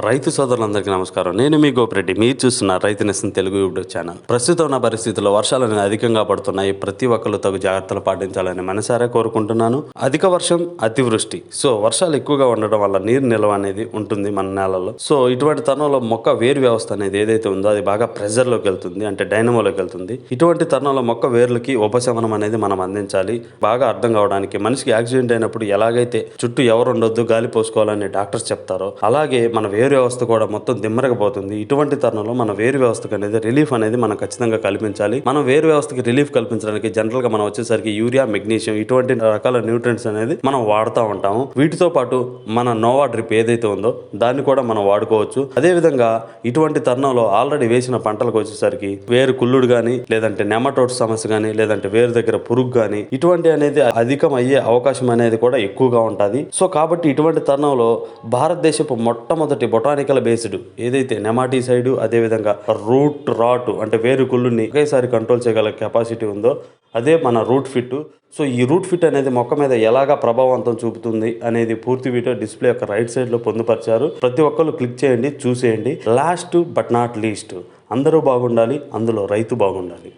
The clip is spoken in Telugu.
రైతు సోదరులందరికీ నమస్కారం. నేను మీ గోపిరెడ్డి. మీరు చూస్తున్న రైతు నెస్సన్ తెలుగు యూట్యూబ్ ఛానల్. ప్రస్తుతం ఉన్న పరిస్థితుల్లో వర్షాలు అనేది అధికంగా పడుతున్నాయి. ప్రతి ఒక్కరు తగు జాగ్రత్తలు పాటించాలని మనసారా కోరుకుంటున్నాను. అధిక వర్షం అతివృష్టి. సో వర్షాలు ఎక్కువగా ఉండడం వల్ల నీరు నిల్వ అనేది ఉంటుంది మన నేలలో సో ఇటువంటి తరుణంలో మొక్క వేరు వ్యవస్థ అనేది ఏదైతే ఉందో అది బాగా ప్రెజర్లోకి వెళ్తుంది. అంటే డైనమోలోకి వెళ్తుంది. ఇటువంటి తరుణంలో మొక్క వేర్లకి ఉపశమనం అనేది మనం అందించాలి. బాగా అర్థం కావడానికి మనిషికి యాక్సిడెంట్ అయినప్పుడు ఎలాగైతే చుట్టూ ఎవరు ఉండొద్దు గాలి పోసుకోవాలని డాక్టర్స్ చెప్తారో అలాగే మన వేరు వ్యవస్థ కూడా మొత్తం దిమ్మరకపోతుంది ఇటువంటి తరుణంలో మన వేరు వ్యవస్థకు అనేది రిలీఫ్ అనేది మనం ఖచ్చితంగా కల్పించాలి. మనం వేరు వ్యవస్థకి రిలీఫ్ కల్పించడానికి జనరల్గా మనం వచ్చేసరికి యూరియా మెగ్నీషియం ఇటువంటి రకాల న్యూట్రియంట్స్ అనేది మనం వాడుతూ ఉంటాము. వీటితో పాటు మన నోవా డ్రిప్ ఏదైతే ఉందో దాన్ని కూడా మనం వాడుకోవచ్చు. అదే విధంగా ఇటువంటి తరుణంలో ఆల్రెడీ వేసిన పంటలకు వచ్చేసరికి వేరు కుళ్ళుడు కానీ లేదంటే నెమటోడ్ సమస్య కానీ లేదంటే వేరు దగ్గర పురుగు కానీ ఇటువంటి అనేది అధికం అయ్యే అవకాశం అనేది కూడా ఎక్కువగా ఉంటుంది. సో కాబట్టి ఇటువంటి తరుణంలో భారతదేశపు మొట్టమొదటి బొటానికల్ బేస్డ్ ఏదైతే నెమాటిసైడ్ అదేవిధంగా రూట్ రాట్ అంటే వేరు కుళ్ళుని ఒకేసారి కంట్రోల్ చేయగల కెపాసిటీ ఉందో అదే మన రూట్ ఫిట్ సో ఈ రూట్ ఫిట్ అనేది మొక్క మీద ఎలాగా ప్రభావవంతం చూపుతుంది అనేది పూర్తి వీడియో డిస్ప్లే యొక్క రైట్ సైడ్లో పొందుపరిచారు. ప్రతి ఒక్కరు క్లిక్ చేయండి చూసేయండి. లాస్ట్ బట్ నాట్ లీస్ట్ అందరూ బాగుండాలి అందులో రైతు బాగుండాలి.